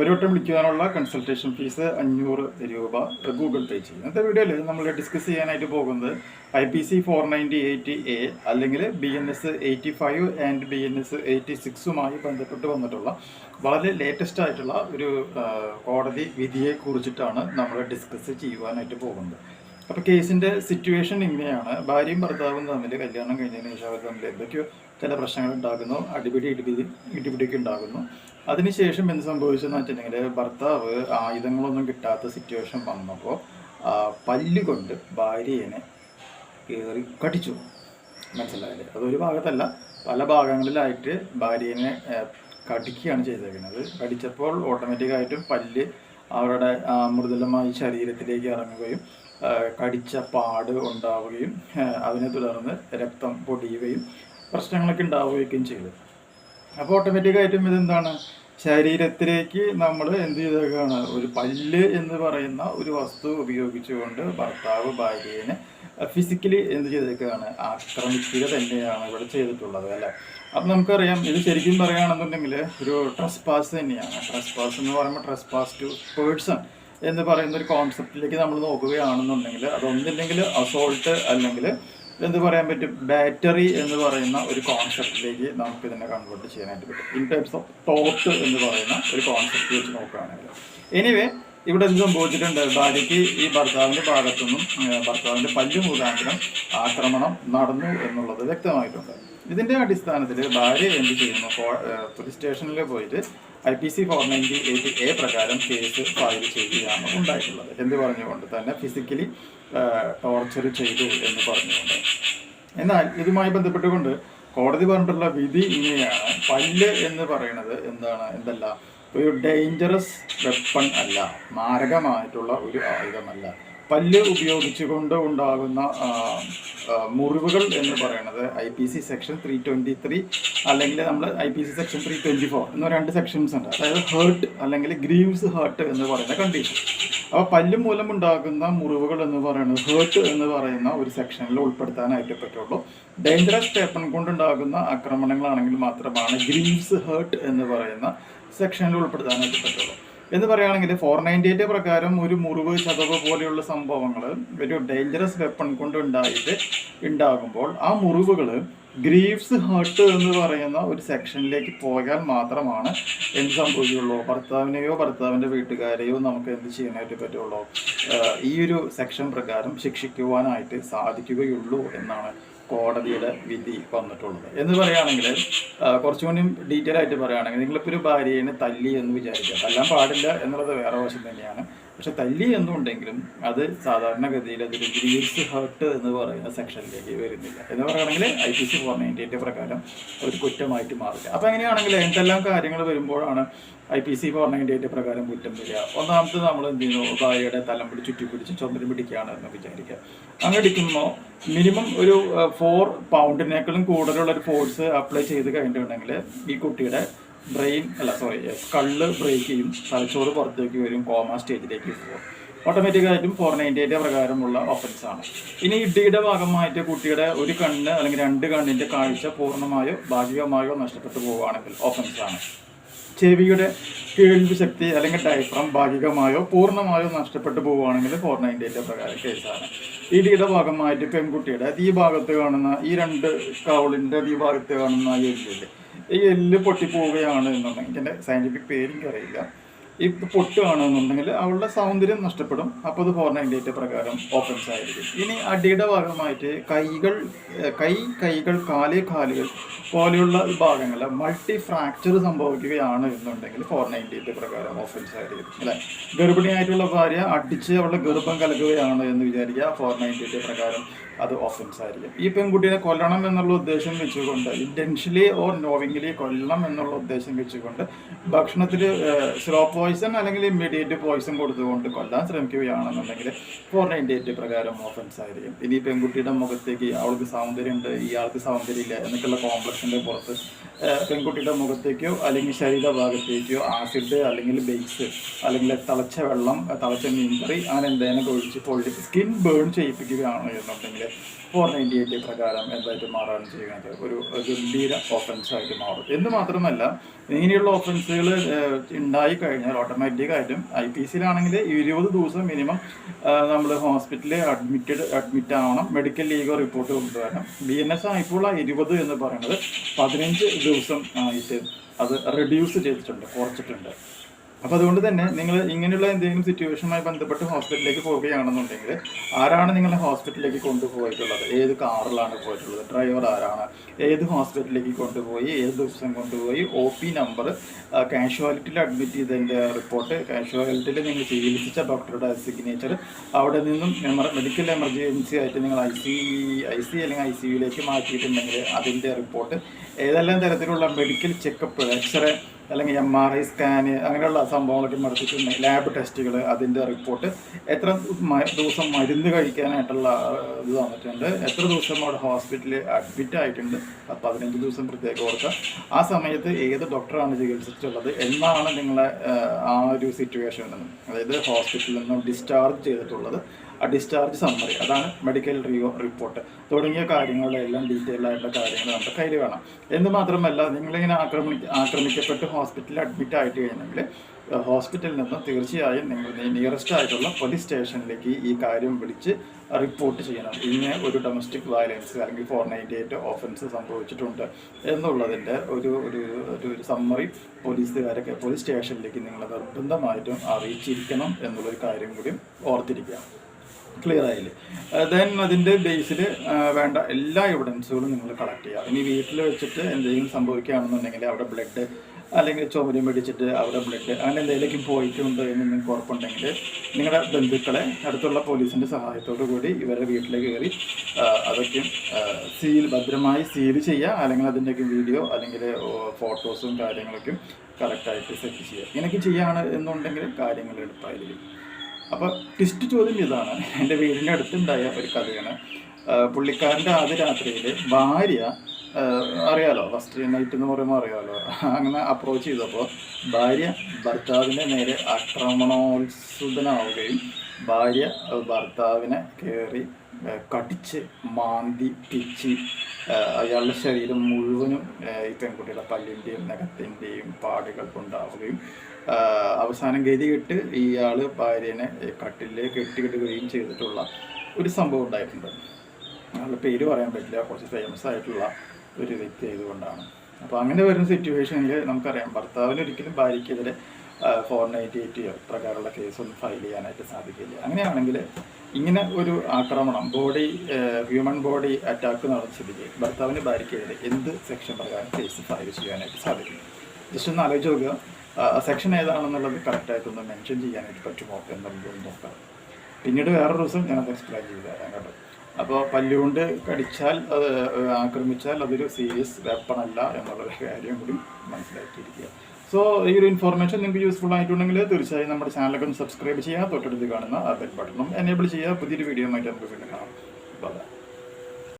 ഒരു വട്ടം വിളിക്കുവാനുള്ള consultation fees അഞ്ഞൂറ് രൂപ ഗൂഗിൾ പേ ചെയ്യും. ഇന്നത്തെ വീഡിയോയിൽ നമ്മൾ ഡിസ്കസ് ചെയ്യാനായിട്ട് പോകുന്നത് I P C four ninety eight A അല്ലെങ്കിൽ B N S eighty five and B N S eighty സിക്സുമായി ബന്ധപ്പെട്ട് വന്നിട്ടുള്ള വളരെ ലേറ്റസ്റ്റ് ആയിട്ടുള്ള ഒരു കോടതി വിധിയെ കുറിച്ചിട്ടാണ് നമ്മൾ ഡിസ്കസ് ചെയ്യുവാനായിട്ട് പോകുന്നത്. അപ്പോൾ കേസിന്റെ സിറ്റുവേഷൻ ഇങ്ങനെയാണ്. ഭാര്യയും ഭർത്താവും തമ്മിൽ കല്യാണം കഴിഞ്ഞതിന് ശേഷം അവർ തമ്മിൽ എന്തൊക്കെയോ ചില പ്രശ്നങ്ങൾ ഉണ്ടാകുന്നു അടിപിടി ഇടിപിടി ഇടിപിടിക്ക് ഉണ്ടാകുന്നു. അതിനുശേഷം എന്ത് സംഭവിച്ചെന്ന് വെച്ചിട്ടുണ്ടെങ്കിൽ ഭർത്താവ് ആയുധങ്ങളൊന്നും കിട്ടാത്ത സിറ്റുവേഷൻ വന്നപ്പോൾ പല്ലുകൊണ്ട് ഭാര്യനെ കയറി കടിച്ചു. മനസ്സിലായില്ലേ? അതൊരു ഭാഗത്തല്ല പല ഭാഗങ്ങളിലായിട്ട് ഭാര്യനെ കടിക്കുകയാണ് ചെയ്തേക്കുന്നത്. കടിച്ചപ്പോൾ ഓട്ടോമാറ്റിക്കായിട്ടും പല്ല് അവരുടെ മൃദുലമായി ശരീരത്തിലേക്ക് ഇറങ്ങുകയും കടിച്ച പാട് ഉണ്ടാവുകയും അതിനെ തുടർന്ന് രക്തം പൊടിയുകയും പ്രശ്നങ്ങളൊക്കെ ഉണ്ടാവുകയും ചെയ്തു. അപ്പോൾ ഓട്ടോമാറ്റിക്കായിട്ടും ഇതെന്താണ്? ശരീരത്തിലേക്ക് നമ്മൾ എന്ത് ചെയ്തേക്കാണ്? ഒരു പല്ല് എന്ന് പറയുന്ന ഒരു വസ്തു ഉപയോഗിച്ചുകൊണ്ട് ഭർത്താവ് ഭാര്യേനെ ഫിസിക്കലി എന്ത് ചെയ്തേക്കാണ്? ആക്രമിക്കുക തന്നെയാണ് ഇവിടെ ചെയ്തിട്ടുള്ളത് അല്ലേ? അപ്പം നമുക്കറിയാം ഇത് ശരിക്കും പറയുകയാണെന്നുണ്ടെങ്കിൽ ഒരു ട്രസ് പാസ് തന്നെയാണ്. ട്രസ് പാസ് എന്ന് പറയുമ്പോൾ ട്രസ് പാസ് ടു പേഴ്സൺ എന്ന് പറയുന്ന ഒരു കോൺസെപ്റ്റിലേക്ക് നമ്മൾ നോക്കുകയാണെന്നുണ്ടെങ്കിൽ അതൊന്നില്ലെങ്കിൽ അസോൾട്ട് അല്ലെങ്കിൽ എന്ത് പറയാൻ പറ്റും. ബാറ്ററി എന്ന് പറയുന്ന ഒരു കോൺസെപ്റ്റിലേക്ക് നമുക്ക് ഇതിനെ കൺവേർട്ട് ചെയ്യാനായിട്ട് പറ്റും. ഇൻ ടൈപ്സ് ഓഫ് തോട്ട് എന്ന് പറയുന്ന ഒരു കോൺസെപ്റ്റ് വെച്ച് നോക്കുകയാണെങ്കിൽ. എനിവേ ഇവിടെ എന്ത് സംഭവിച്ചിട്ടുണ്ട് ഭാര്യയ്ക്ക് ഈ ഭർത്താവിന്റെ ഭാഗത്തുനിന്നും ഏഹ്, ഭർത്താവിന്റെ പല്ലു മുഖാന്തരം ആക്രമണം നടന്നു എന്നുള്ളത് വ്യക്തമായിട്ടുണ്ട്. ഇതിന്റെ അടിസ്ഥാനത്തിൽ ഭാര്യ എന്ത് ചെയ്യുന്നു? പോലീസ് സ്റ്റേഷനിൽ പോയിട്ട് I P C four ninety eight A പ്രകാരം കേസ് ഫയൽ ചെയ്യുകയാണ് ഉണ്ടായിട്ടുള്ളത്. എന്ന് പറഞ്ഞുകൊണ്ട്? തന്നെ ഫിസിക്കലി ടോർച്ചർ ചെയ്തു എന്ന് പറഞ്ഞുകൊണ്ട്. എന്നാൽ ഇതുമായി ബന്ധപ്പെട്ടുകൊണ്ട് കോടതി പറഞ്ഞിട്ടുള്ള വിധി ഇങ്ങനെയാണ്. പല്ല് എന്ന് പറയുന്നത് എന്താണ്? എന്തല്ല ഒരു ഡേഞ്ചറസ് വെപ്പൺ അല്ല മാരകമായിട്ടുള്ള ഒരു ആയുധമല്ല. പല്ല് ഉപയോഗിച്ചുകൊണ്ട് ഉണ്ടാകുന്ന മുറിവുകൾ എന്ന് പറയുന്നത് I P C section three twenty three അല്ലെങ്കിൽ നമ്മൾ I P C section three twenty four എന്ന രണ്ട് സെക്ഷൻസ് ഉണ്ട്. അതായത് ഹേർട്ട് അല്ലെങ്കിൽ ഗ്രീവ്സ് ഹേർട്ട് എന്ന് പറയുന്ന കണ്ടീഷൻ അപ്പോൾ പല്ല് മൂലം ഉണ്ടാകുന്ന മുറിവുകൾ എന്ന് പറയുന്നത് ഹേർട്ട് എന്ന് പറയുന്ന ഒരു സെക്ഷനിൽ ഉൾപ്പെടുത്താനായിട്ട് പറ്റുള്ളൂ. ഡേഞ്ചറസ് ടേപ്പൺ കൊണ്ടുണ്ടാകുന്ന ആക്രമണങ്ങളാണെങ്കിൽ മാത്രമാണ് ഗ്രീവ്സ് ഹേർട്ട് എന്ന് പറയുന്ന സെക്ഷനിൽ ഉൾപ്പെടുത്താനായിട്ട് പറ്റുള്ളൂ. എന്ന് പറയുകയാണെങ്കിൽ ഫോർ നയന്റി എയ്റ്റ് പ്രകാരം ഒരു മുറിവ് ചതവ് പോലെയുള്ള സംഭവങ്ങൾ ഒരു ഡേഞ്ചറസ് വെപ്പൺ കൊണ്ട് ഉണ്ടായിട്ട് ഉണ്ടാകുമ്പോൾ ആ മുറിവുകൾ ഗ്രീവ്സ് ഹേർട്ട് എന്ന് പറയുന്ന ഒരു സെക്ഷനിലേക്ക് പോയാൽ മാത്രമാണ് എന്ത് സംഭവിക്കുള്ളൂ ഭർത്താവിനെയോ ഭർത്താവിന്റെ വീട്ടുകാരെയോ നമുക്ക് എന്ത് ചെയ്യാനായിട്ട് പറ്റുള്ളൂ? ഈ ഒരു സെക്ഷൻ പ്രകാരം ശിക്ഷിക്കുവാനായിട്ട് സാധിക്കുകയുള്ളൂ എന്നാണ് കോടതിയുടെ വിധി വന്നിട്ടുള്ളത്. എന്ന് പറയുകയാണെങ്കിൽ കുറച്ചുകൂടി ഡീറ്റെയിൽ ആയിട്ട് പറയുകയാണെങ്കിൽ നിങ്ങളിപ്പോൾ ഒരു ഭാര്യനെ തല്ലി എന്ന് വിചാരിക്കുക. തല്ലാൻ പാടില്ല എന്നുള്ളത് വേറെ വശം തന്നെയാണ്. പക്ഷെ തല്ലി എന്നുണ്ടെങ്കിലും അത് സാധാരണഗതിയിൽ അതിൽ ഗ്രീസ് ഹേർട്ട് എന്ന് പറയുന്ന സെക്ഷനിലേക്ക് വരുന്നില്ല. എന്ന് പറയുകയാണെങ്കിൽ I P C four ninety eight പ്രകാരം ഒരു കുറ്റമായിട്ട് മാറില്ല. അപ്പോൾ എങ്ങനെയാണെങ്കിൽ എന്തെല്ലാം കാര്യങ്ങൾ വരുമ്പോഴാണ് I P C four ninety eight പ്രകാരം കുറ്റം വരിക? ഒന്നാമത് നമ്മൾ എന്ത് ചെയ്യുന്നു? ഭാര്യയുടെ തലം പിടി ചുറ്റി പിടിച്ച് ചുമരി പിടിക്കുകയാണ് എന്ന് വിചാരിക്കുക. അങ്ങനെ അടിക്കുമ്പോൾ മിനിമം ഒരു ഫോർ പൗണ്ടിനേക്കാളും കൂടുതലുള്ള ഒരു ഫോഴ്സ് അപ്ലൈ ചെയ്ത് കഴിഞ്ഞിട്ടുണ്ടെങ്കിൽ ഈ കുട്ടിയുടെ ബ്രെയിൻ അല്ല സോറി കള്ള് ബ്രേക്ക് ചെയ്യും. തലച്ചോറ് പുറത്തേക്ക് വരും കോമ സ്റ്റേജിലേക്ക് പോകും. ഓട്ടോമാറ്റിക്കായിട്ടും ഫോർ നയന്റി എയ്റ്റ് പ്രകാരമുള്ള ഒഫൻസ് ആണ്. ഇനി ഇഡിയുടെ ഭാഗമായിട്ട് കുട്ടിയുടെ ഒരു കണ്ണ് അല്ലെങ്കിൽ രണ്ട് കണ്ണിന്റെ കാഴ്ച പൂർണമായോ ഭാഗികമായോ നഷ്ടപ്പെട്ടു പോവുകയാണെങ്കിൽ ഒഫൻസ് ആണ്. ചെവിയുടെ കേൾവി ശക്തി അല്ലെങ്കിൽ ഡയഫ്രം ഭാഗികമായോ പൂർണമായോ നഷ്ടപ്പെട്ടു പോവുകയാണെങ്കിൽ ഫോർ നയന്റി എയ്റ്റ് പ്രകാരം കേസാണ് ഇടിയുടെ ഭാഗമായിട്ട് പെൺകുട്ടിയുടെ ഈ ഭാഗത്ത് കാണുന്ന ഈ രണ്ട് കൗളിന്റെ ഈ ഭാഗത്ത് കാണുന്ന എല്ലില്ലേ ഈ എല്ല് പൊട്ടിപ്പോവുകയാണ് എന്നുണ്ടെങ്കിൽ എന്റെ സയന്റിഫിക് പേരെനിക്ക് അറിയില്ല ഈ പൊട്ടുകയാണെന്നുണ്ടെങ്കിൽ അവളുടെ സൗന്ദര്യം നഷ്ടപ്പെടും. അപ്പോൾ അത് ഫോർ നയന്റി എയ്റ്റ് പ്രകാരം ഓഫൻസ് ആയിരിക്കും. ഇനി അടിയുടെ ഭാഗമായിട്ട് കൈകൾ കൈ കൈകൾ കാൽ കാലുകൾ പോലെയുള്ള ഭാഗങ്ങൾ മൾട്ടി ഫ്രാക്ചർ സംഭവിക്കുകയാണ് എന്നുണ്ടെങ്കിൽ ഫോർ നയന്റി എയ്റ്റ് പ്രകാരം ഓഫൻസ് ആയിരിക്കും. അല്ലെ? ഗർഭിണിയായിട്ടുള്ള ഭാര്യ അടിച്ച് അവളുടെ ഗർഭം കലക്കുകയാണ് എന്ന് വിചാരിക്കുക. ഫോർ നയന്റി എയ്റ്റ് പ്രകാരം അത് ഓഫൻസ് ആയിരിക്കും. ഈ പെൺകുട്ടിയെ കൊല്ലണം എന്നുള്ള ഉദ്ദേശം വെച്ചുകൊണ്ട് ഇന്റൻഷ്യലി ഓർ നോവിംഗ്ലി കൊല്ലണം എന്നുള്ള ഉദ്ദേശം വെച്ചുകൊണ്ട് ഭക്ഷണത്തിൽ സ്ലോ പോയിസൺ അല്ലെങ്കിൽ ഇമ്മീഡിയറ്റ് പോയിസൺ കൊടുത്തുകൊണ്ട് കൊല്ലാൻ ശ്രമിക്കുകയാണെന്നുണ്ടെങ്കിൽ ഫോർ നയന്റി എയ്റ്റ് പ്രകാരം ഓഫൻസ് ആയിരിക്കും. ഇനി പെൺകുട്ടിയുടെ മുഖത്തേക്ക് അവൾക്ക് സൗന്ദര്യമുണ്ട് ഇയാൾക്ക് സൗന്ദര്യമില്ല എന്നൊക്കെയുള്ള കോംപ്ലക്സിന്റെ പുറത്ത് പെൺകുട്ടിയുടെ മുഖത്തേക്കോ അല്ലെങ്കിൽ ശരീരഭാഗത്തേക്കോ ആസിഡ് അല്ലെങ്കിൽ ബേസ് അല്ലെങ്കിൽ തിളച്ച വെള്ളം തിളച്ച മീൻകറി അങ്ങനെ എന്തെങ്കിലും ഒഴിച്ച് പൊള്ളി സ്കിൻ ബേൺ ചെയ്യിപ്പിക്കുകയാണ് എന്നുണ്ടെങ്കിൽ ഫോർ നയന്റി എയ്റ്റ് പ്രകാരം എന്തായിട്ട് മാറാൻ ചെയ്യുന്നത് ഒരു ഗംഭീര ഓഫൻസ് ആയിട്ട് മാറും. എന്ന് മാത്രമല്ല ഇങ്ങനെയുള്ള ഓഫൻസുകൾ ഉണ്ടായി കഴിഞ്ഞാൽ ഓട്ടോമാറ്റിക്കായിട്ടും ഐ പി സിയിലാണെങ്കിൽ ഇരുപത് ദിവസം മിനിമം നമ്മൾ ഹോസ്പിറ്റലിൽ അഡ്മിറ്റഡ് അഡ്മിറ്റ് ആവണം. മെഡിക്കൽ ലീഗോ റിപ്പോർട്ട് കൊണ്ടുവരണം. ബി എൻ എസ് ആയപ്പോൾ ആ ഇരുപത് എന്ന് പറയുന്നത്. പതിനഞ്ച് ദിവസം ആയിട്ട് അത് റെഡ്യൂസ് ചെയ്തിട്ടുണ്ട് കുറച്ചിട്ടുണ്ട്. അപ്പോൾ അതുകൊണ്ട് തന്നെ നിങ്ങൾ ഇങ്ങനെയുള്ള എന്തെങ്കിലും സിറ്റുവേഷനുമായി ബന്ധപ്പെട്ട് ഹോസ്പിറ്റലിലേക്ക് പോവുകയാണെന്നുണ്ടെങ്കിൽ ആരാണ് നിങ്ങളെ ഹോസ്പിറ്റലിലേക്ക് കൊണ്ടുപോയിട്ടുള്ളത്? ഏത് കാറിലാണ് പോയിട്ടുള്ളത്? ഡ്രൈവർ ആരാണ്? ഏത് ഹോസ്പിറ്റലിലേക്ക് കൊണ്ടുപോയി? ഏത് ദിവസം കൊണ്ടുപോയി? ഒ പി നമ്പർ കാഷ്വാലിറ്റിയിൽ അഡ്മിറ്റ് ചെയ്തതിന്റെ റിപ്പോർട്ട് കാഷ്വാലിറ്റിയിൽ നിങ്ങൾ ചികിത്സിച്ച ഡോക്ടറുടെ സിഗ്നേച്ചർ അവിടെ നിന്നും മെഡിക്കൽ എമർജൻസി ആയിട്ട് നിങ്ങൾ ഐ സി ഐ സി അല്ലെങ്കിൽ ഐ സി യുയിലേക്ക് മാറ്റിയിട്ടുണ്ടെങ്കിൽ അതിന്റെ റിപ്പോർട്ട് ഏതെല്ലാം തരത്തിലുള്ള മെഡിക്കൽ ചെക്കപ്പ് എക്സ്റേ അല്ലെങ്കിൽ എം ആർ ഐ സ്കാന് അങ്ങനെയുള്ള സംഭവങ്ങളൊക്കെ നടത്തിയിട്ടുണ്ട് ലാബ് ടെസ്റ്റുകൾ അതിന്റെ റിപ്പോർട്ട് എത്ര ദിവസം മരുന്ന് കഴിക്കാനായിട്ടുള്ള ഇത് തന്നിട്ടുണ്ട് എത്ര ദിവസം അവിടെ ഹോസ്പിറ്റലിൽ അഡ്മിറ്റ് ആയിട്ടുണ്ട്? പതിനഞ്ച് ദിവസം പ്രത്യേകം ഓർക്കുക. ആ സമയത്ത് ഏത് ഡോക്ടറാണ് ചികിത്സിച്ചിട്ടുള്ളത്? എന്നാണ് നിങ്ങളെ ആ, ഒരു സിറ്റുവേഷനിൽ നിന്നും അതായത് ഹോസ്പിറ്റലിൽ നിന്നും ഡിസ്ചാർജ് ചെയ്തിട്ടുള്ളത്? ഡിസ്ചാർജ് സമ്മറി അതാണ് മെഡിക്കൽ റിപ്പോർട്ട് തുടങ്ങിയ കാര്യങ്ങളെല്ലാം ഡീറ്റെയിൽ ആയിട്ടുള്ള കാര്യങ്ങൾ നമ്മുടെ കയ്യിൽ വേണം. എന്ന് മാത്രമല്ല നിങ്ങളിങ്ങനെ ആക്രമി ആക്രമിക്കപ്പെട്ട് ഹോസ്പിറ്റലിൽ അഡ്മിറ്റ് ആയിട്ട് കഴിഞ്ഞെങ്കിൽ ഹോസ്പിറ്റലിൽ നിന്ന് തീർച്ചയായും നിങ്ങൾ നിയറസ്റ്റ് ആയിട്ടുള്ള പോലീസ് സ്റ്റേഷനിലേക്ക് ഈ കാര്യം വിളിച്ച് റിപ്പോർട്ട് ചെയ്യണം. ഇങ്ങനെ ഒരു ഡൊമസ്റ്റിക് വയലൻസ് അല്ലെങ്കിൽ ഫോർ നയന്റി എയ്റ്റ് ഓഫൻസ് സംഭവിച്ചിട്ടുണ്ട് എന്നുള്ളതിന്റെ ഒരു ഒരു ഒരു സമ്മറി പോലീസുകാരൊക്കെ പോലീസ് സ്റ്റേഷനിലേക്ക് നിങ്ങൾ നിർബന്ധമായിട്ടും അറിയിച്ചിരിക്കണം എന്നുള്ളൊരു കാര്യം കൂടി ഓർത്തിരിക്കുക. ക്ലിയർ ആയില്ലേ? ദെൻ അതിന്റെ ബേസിൽ വേണ്ട എല്ലാ എവിഡൻസുകളും നിങ്ങൾ കളക്ട് ചെയ്യുക. ഇനി വീട്ടിൽ വെച്ചിട്ട് എന്തെങ്കിലും സംഭവിക്കുകയാണെന്നുണ്ടെങ്കിൽ അവിടെ ബ്ലഡ് അല്ലെങ്കിൽ ചുമരും പിടിച്ചിട്ട് അവിടെ ബ്ലഡ് അങ്ങനെ എന്തെങ്കിലും പോയിട്ടുണ്ടോ എന്ന് നിങ്ങൾക്ക് ഉറപ്പുണ്ടെങ്കിൽ നിങ്ങളുടെ ബന്ധുക്കളെ അടുത്തുള്ള പോലീസിന്റെ സഹായത്തോടു കൂടി ഇവരുടെ വീട്ടിലേക്ക് കയറി അതൊക്കെ സീൽ ഭദ്രമായി സീൽ ചെയ്യുക അല്ലെങ്കിൽ അതിന്റെയൊക്കെ വീഡിയോ അല്ലെങ്കിൽ ഫോട്ടോസും കാര്യങ്ങളൊക്കെ കറക്റ്റായിട്ട് സെറ്റ് ചെയ്യുക. ഇങ്ങനെയൊക്കെ ചെയ്യുകയാണ് എന്നുണ്ടെങ്കിൽ കാര്യങ്ങൾ എളുപ്പമായിരിക്കും. അപ്പോൾ ട്വിസ്റ്റ് ചോദ്യം ഇതാണ്. എന്റെ വീടിന്റെ അടുത്തുണ്ടായ ഒരു കഥയാണ്. പുള്ളിക്കാരന്റെ ആദ്യ രാത്രിയിൽ ഭാര്യ അറിയാലോ ഫസ്റ്റ് നൈറ്റ് എന്ന് പറയുമ്പോൾ അറിയാലോ. അങ്ങനെ അപ്രോച്ച് ചെയ്തപ്പോൾ ഭാര്യ ഭർത്താവിന്റെ നേരെ ആക്രമണോത്സുതനാവുകയും ഭാര്യ ഭർത്താവിനെ കയറി കടിച്ച് മാന്തി പിച്ചി അയാളുടെ ശരീരം മുഴുവനും ഈ പെൺകുട്ടിയുടെ പല്ലിന്റെയും നഖത്തിന്റെയും പാടുകൾ ഉണ്ടാവുകയും അവസാനം ഗതികെട്ട് ഇയാൾ ഭാര്യനെ കട്ടിലേക്ക് കെട്ടിക്കിടുകയും ചെയ്തിട്ടുള്ള ഒരു സംഭവം ഉണ്ടായിട്ടുണ്ട്. അയാളുടെ പേര് പറയാൻ പറ്റില്ല. കുറച്ച് ഫേമസ് ആയിട്ടുള്ള ഒരു വ്യക്തി ആയതുകൊണ്ടാണ്. അപ്പോൾ അങ്ങനെ വരുന്ന സിറ്റുവേഷനിൽ നമുക്കറിയാം ഭർത്താവിന് ഒരിക്കലും ഭാര്യയ്ക്കെതിരെ ഫോർ നയന്റി എയ്റ്റ് പ്രകാരമുള്ള കേസൊന്നും ഫയൽ ചെയ്യാനായിട്ട് സാധിക്കില്ല. അങ്ങനെയാണെങ്കിൽ ഇങ്ങനെ ഒരു ആക്രമണം ബോഡി ഹ്യൂമൻ ബോഡി അറ്റാക്ക് നടന്ന സ്ഥിതിക്ക് ഭർത്താവിന് ഭാര്യയ്ക്കെതിരെ എന്ത് സെക്ഷൻ പ്രകാരം കേസ് ഫയൽ ചെയ്യാനായിട്ട് സാധിക്കും? ജസ്റ്റ് ഒന്ന് ആലോചിച്ച് നോക്കുക. സെക്ഷൻ ഏതാണെന്നുള്ളത് കറക്റ്റായിട്ടൊന്ന് മെൻഷൻ ചെയ്യാനായിട്ട് പറ്റുമോ എന്നുള്ളത് നോക്കാം. പിന്നീട് വേറൊരു ദിവസം ഞാനത് എക്സ്പ്ലെയിൻ ചെയ്ത് തരാം കേട്ടോ. അപ്പോൾ പല്ലുകൊണ്ട് കടിച്ചാൽ അത് ആക്രമിച്ചാൽ അതൊരു സീരിയസ് വെപ്പണല്ല എന്നുള്ളൊരു കാര്യം കൂടി മനസ്സിലാക്കിയിരിക്കുക. സോ ഈ ഒരു ഇൻഫോർമേഷൻ നിങ്ങൾക്ക് യൂസ്ഫുൾ ആയിട്ടുണ്ടെങ്കിൽ തീർച്ചയായും നമ്മുടെ ചാനലൊക്കെ ഒന്ന് സബ്സ്ക്രൈബ് ചെയ്യുക. തൊട്ടടുത്ത് കാണുന്ന ആ ബെൽ ബട്ടണും എനേബിൾ ചെയ്യുക. പുതിയൊരു വീഡിയോ ആയിട്ട് നമുക്ക് വീണ്ടും കാണാം.